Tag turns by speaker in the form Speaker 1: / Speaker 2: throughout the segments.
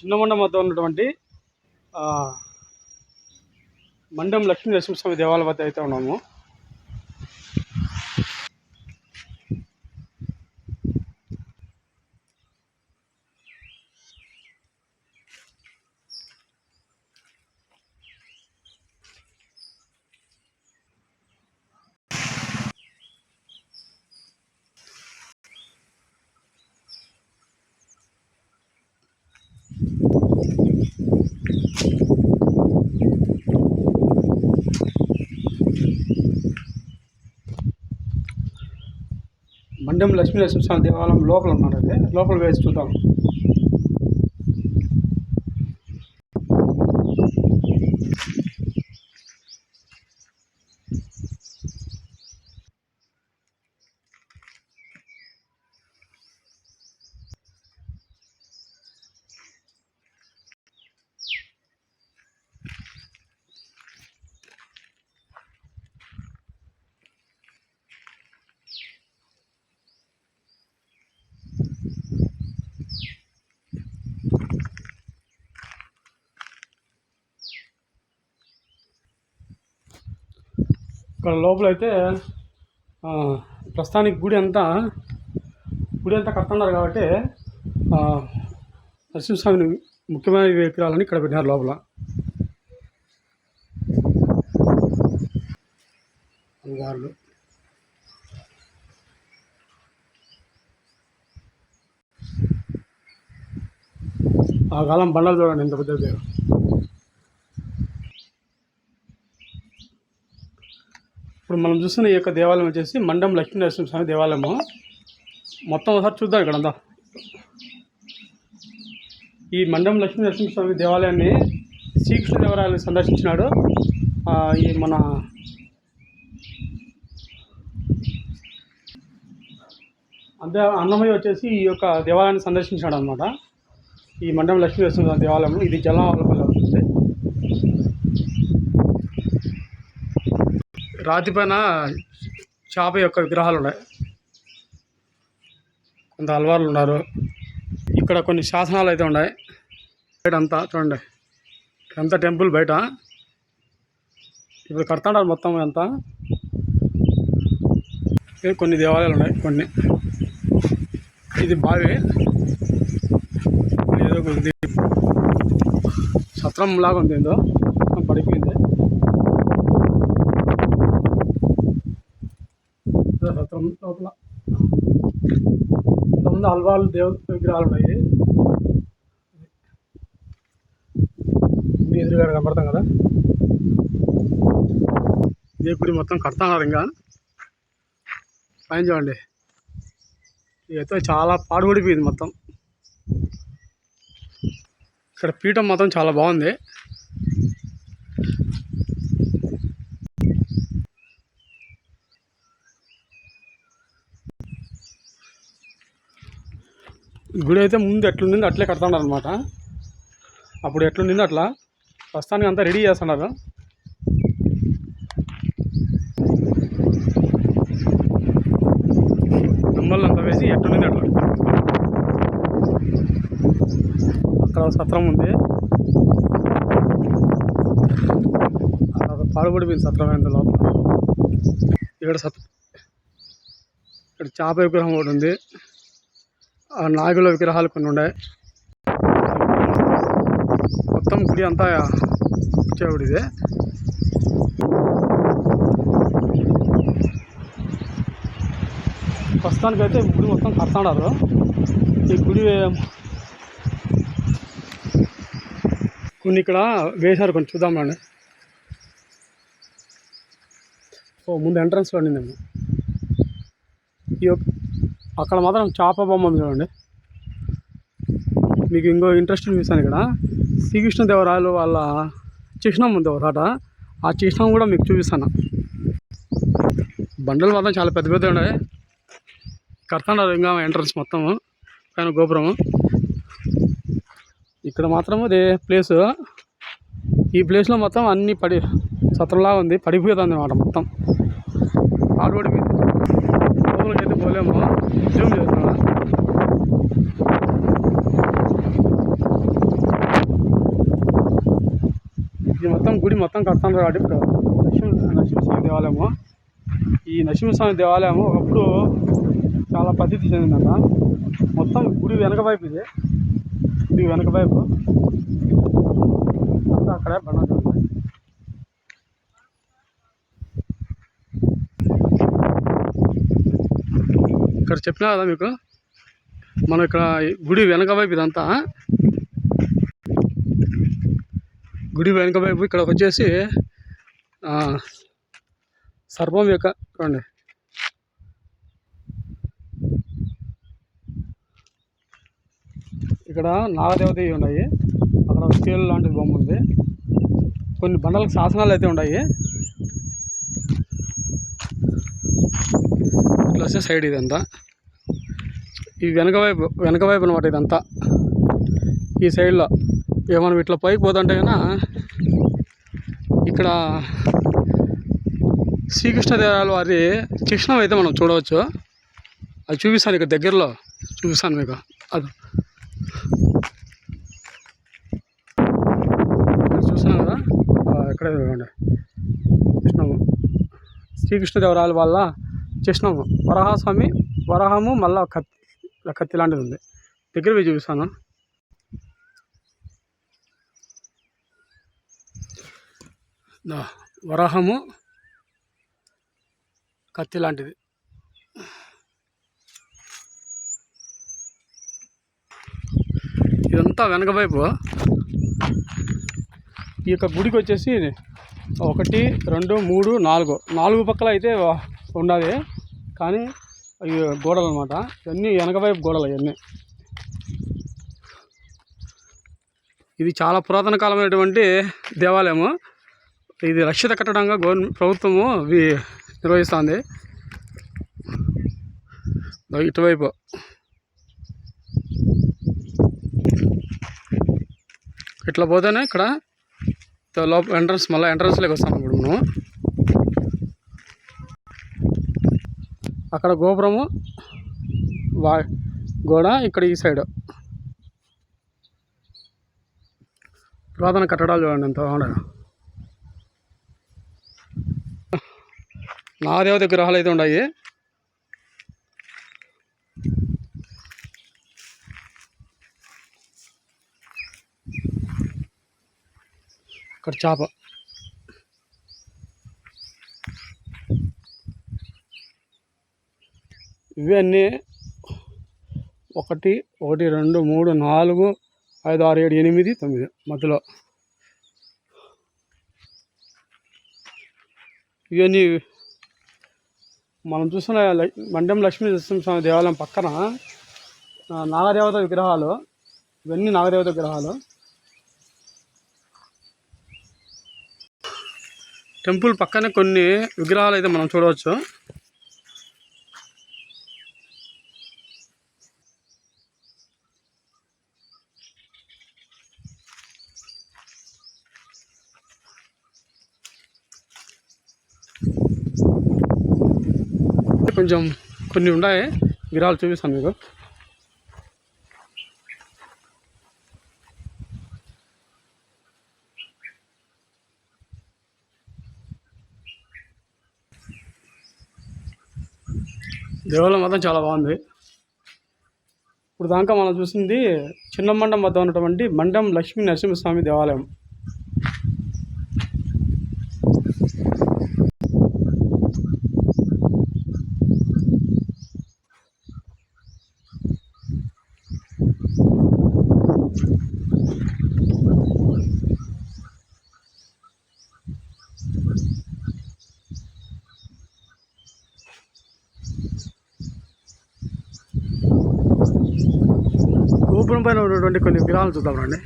Speaker 1: చిన్నమండ వద్ద ఉన్నటువంటి మండం లక్ష్మీ నరసింహస్వామి దేవాలయం వద్ద అయితే ఉన్నాము. మండం లక్ష్మీ నరసింహస్వామి దేవాలయం లోపల ఉన్నారు అది. లోపల వేసి చూద్దాం. ఇక్కడ లోపల అయితే ప్రస్తుతానికి గుడి అంతా గుడి అంతా కడుతున్నారు కాబట్టి నరసింహస్వామిని ముఖ్యమైన విగ్రహాలని ఇక్కడ పెట్టినారు లోపల. అమ్మవార్లు. ఆ కాలం బండలు చూడండి ఎంత పెద్దది ఇప్పుడు మనం చూస్తున్న ఈ యొక్క దేవాలయం వచ్చేసి మండం లక్ష్మీనరసింహస్వామి దేవాలయము. మొత్తం ఒకసారి చూద్దాం ఇక్కడ అంతా. ఈ మండం లక్ష్మీనరసింహస్వామి దేవాలయాన్ని శ్రీకృష్ణదేవరాయలు సందర్శించినాడు. ఈ మన అంతే అన్నమయ్య వచ్చేసి ఈ యొక్క దేవాలయాన్ని సందర్శించాడు అనమాట ఈ మండలం లక్ష్మీ నరసింహస్వామి దేవాలయం ఇది జలవలపల్లి అవుతుంది. రాతి పైన చేప యొక్క విగ్రహాలు ఉన్నాయి. కొంత అల్వార్లు ఉన్నారు. ఇక్కడ కొన్ని శాసనాలు అయితే ఉన్నాయి. బయట అంతా చూడండి. ఎంత టెంపుల్ బయట. ఇప్పుడు కడతాడారు మొత్తం అంతా. కొన్ని దేవాలయాలు ఉన్నాయి కొన్ని. ఇది బావి. ఏదో కొద్ది సత్రం లాగా ఉంది ఏందో. పడిపోయింది. ఇదో లోపల. ఇంతకుముందు అల్వాళ్ళు దేవ విగ్రహాలు ఉన్నాయి గుడి ఎదురుగా కనపడతాం కదా. ఇదే గుడి మొత్తం కడతాన్నారు ఇంకా. పైన చూడండి. ఇదైతే చాలా పాడుపడిపోయింది మొత్తం. ఇక్కడ పీఠం మాత్రం చాలా బాగుంది. గుడి అయితే ముందు ఎట్లుండింది అట్లే కడుతున్నారు అనమాట అప్పుడు ఎట్లుండింది అట్లా. ప్రస్తుతానికి అంతా రెడీ చేస్తున్నారు. దుమ్మలు అంతా వేసి ఎట్లుండింది అట్లా. అక్కడ సత్రం ఉంది. అక్కడ పాడుపడిపోయింది సత్రం ఎంత లోపల. ఇక్కడ సత్ ఇక్కడ చేప విగ్రహం ఒకటి ఉంది. నాగుల విగ్రహాలు కొన్ని ఉన్నాయి. మొత్తం గుడి అంతా వచ్చేవాడు ఇది. ప్రస్తుతానికైతే గుడి మొత్తం కడతాడారు. ఈ గుడి కొన్ని ఇక్కడ వేశారు కొన్ని చూద్దామండి ఓ ముందు ఎంట్రన్స్లో ఉండిందేమో. ఈ యొక్క అక్కడ మాత్రం చేప బొమ్మ చూడండి. మీకు ఇంకో ఇంట్రెస్టింగ్ చూసాను ఇక్కడ. శ్రీకృష్ణదేవరాయలు వాళ్ళ చిహ్నం ఉంది ఒకసాట ఆ చిహ్నం కూడా మీకు చూపిస్తాను. బండలు మాత్రం చాలా పెద్ద పెద్ద ఉన్నాయి. కడతాడారు ఇంకా ఎంట్రన్స్ మొత్తము పైన గోపురము ఇక్కడ మాత్రం అదే ప్లేసు ఈ ప్లేస్లో మొత్తం అన్నీ పడి సత్రంలాగా ఉంది. పడిపోతుంది అన్నమాట మొత్తం. ఆడబడిపోయింది లోపలికి అయితే పోలేము. జూమ్ ఇది మొత్తం గుడి మొత్తం కడతాను కాబట్టి ఇప్పుడు నరసింహస్వామి దేవాలయము. ఈ నరసింహస్వామి దేవాలయము ఒకప్పుడు చాలా పద్ధతి చెందిందట. మొత్తం గుడి వెనక వైపు ఇది. గుడి వెనక వైపు. అక్కడే బండ ఇక్కడ చెప్పినా కదా మీకు? మనం ఇక్కడ గుడి వెనక వైపు ఇదంతా. గుడి వెనక వైపు ఇక్కడ వచ్చేసి ఆ, సర్పం యొక్క చూడండి. ఇక్కడ నాగదేవతవి ఉన్నాయి. అక్కడ స్కేల్ లాంటిది బొమ్మ ఉంది. కొన్ని బండలకు శాసనాలు అయితే ఉన్నాయి. ప్లస్ సైడ్ ఇదంతా. ఈ వెనక వైపు వెనక వైపు అనమాట ఇదంతా. ఈ సైడ్లో ఏమన్నా ఇట్లా పైకి పోతుంటే కన్నా ఇక్కడ శ్రీకృష్ణదేవరాయల వారి చిహ్నం అయితే మనం చూడవచ్చు. అది చూపిస్తాను ఇక్కడ దగ్గరలో. చూపిస్తాను మీకు. అది. ఇక్కడ చూస్తున్నాం కదా? ఎక్కడ ఇక్కడే చూడండి. కృష్ణ శ్రీకృష్ణదేవరాయల వాళ్ళ చిహ్నము వరాహస్వామి వరాహము మళ్ళా కత్తి కత్తి లాంటిది ఉంది. దగ్గరవి పోయి చూపిస్తాను. వరాహము కత్తి లాంటిది. ఇదంతా వెనక వైపు. ఈ యొక్క గుడికి వచ్చేసి ఒకటి రెండు మూడు నాలుగు. నాలుగు పక్కల అయితే ఉన్నది కానీ అవి గోడలు అనమాట ఇవన్నీ వెనకవైపు గోడలు ఇవన్నీ. ఇది చాలా పురాతన కాలమైనటువంటి దేవాలయము. ఇది రక్షిత కట్టడంగా గవర్నమెంట్ ప్రభుత్వము నిర్వహిస్తుంది. ఇటువైపు. ఇట్లా పోతేనే ఇక్కడ లోపల ఎంట్రన్స్ మళ్ళీ ఎంట్రన్స్లోకి వస్తాం ఇప్పుడు మనం అక్కడ గోపురము వా గోడ ఇక్కడ ఈ సైడ్. పురాతన కట్టడాలు చూడండి ఎంత బాగున్నాయో. నాదేవ విగ్రహాలు అయితే ఉన్నాయి. ఇక్కడ చేప. ఇవన్నీ ఒకటి ఒకటి రెండు మూడు నాలుగు ఐదు ఆరు ఏడు ఎనిమిది తొమ్మిది మధ్యలో. ఇవన్నీ మనం చూసిన లై- లక్ష్మీ నరసింహస్వామి దేవాలయం పక్కన నాగదేవత విగ్రహాలు. ఇవన్నీ నాగదేవత విగ్రహాలు. టెంపుల్ పక్కనే కొన్ని విగ్రహాలు అయితే మనం చూడవచ్చు. కొంచెం కొన్ని ఉన్నాయి విరాలు చూపిస్తాను మీకు. దేవాలయం మాత్రం చాలా బాగుంది. ఇప్పుడు దాకా మనం చూసింది చిన్న మండం వద్ద ఉన్నటువంటి మండం లక్ష్మీ నరసింహస్వామి దేవాలయం. గోపురం పైన ఉన్నటువంటి కొన్ని విగ్రహాలు చూద్దాం రండి.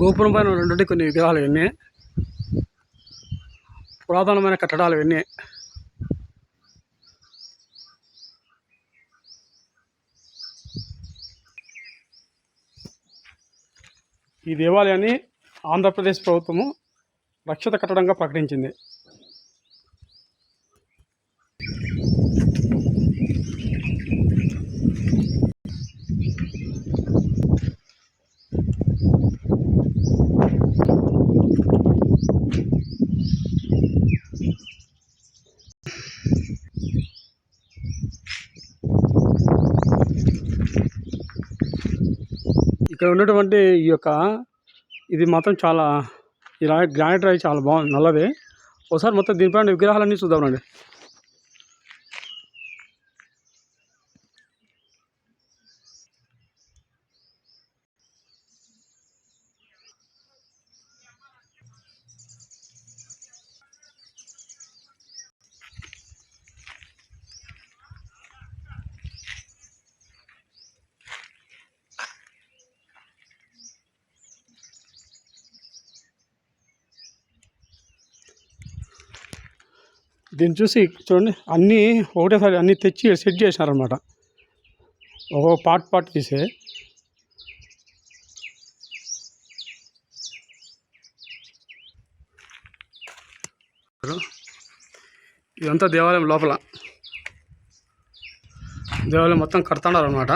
Speaker 1: గోపురం పైన ఉన్నటువంటి కొన్ని విగ్రహాలు ఇవన్నీ. పురాతనమైన కట్టడాలు ఇవన్నీ. ఈ దేవాలయాన్ని ఆంధ్రప్రదేశ్ ప్రభుత్వము రక్షిత కట్టడంగా ప్రకటించింది. ఇక్కడ ఉన్నటువంటి ఈ యొక్క ఇది మాత్రం చాలా ఈ రాయి గ్రానైట్ రాయి చాలా బాగుంది నల్లది. ఒకసారి మొత్తం దీనిపైన విగ్రహాలన్నీ చూద్దాం రండి. దీన్ని చూసి చూడండి అన్నీ ఒకటేసారి అన్నీ తెచ్చి సెట్ చేసినారనమాట ఒక పార్ట్ పార్ట్ తీసే. ఇదంతా దేవాలయం లోపల. దేవాలయం మొత్తం కడతాడారు అనమాట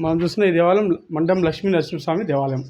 Speaker 1: మనం చూస్తున్న ఈ దేవాలయం మండం లక్ష్మీ నరసింహస్వామి దేవాలయం.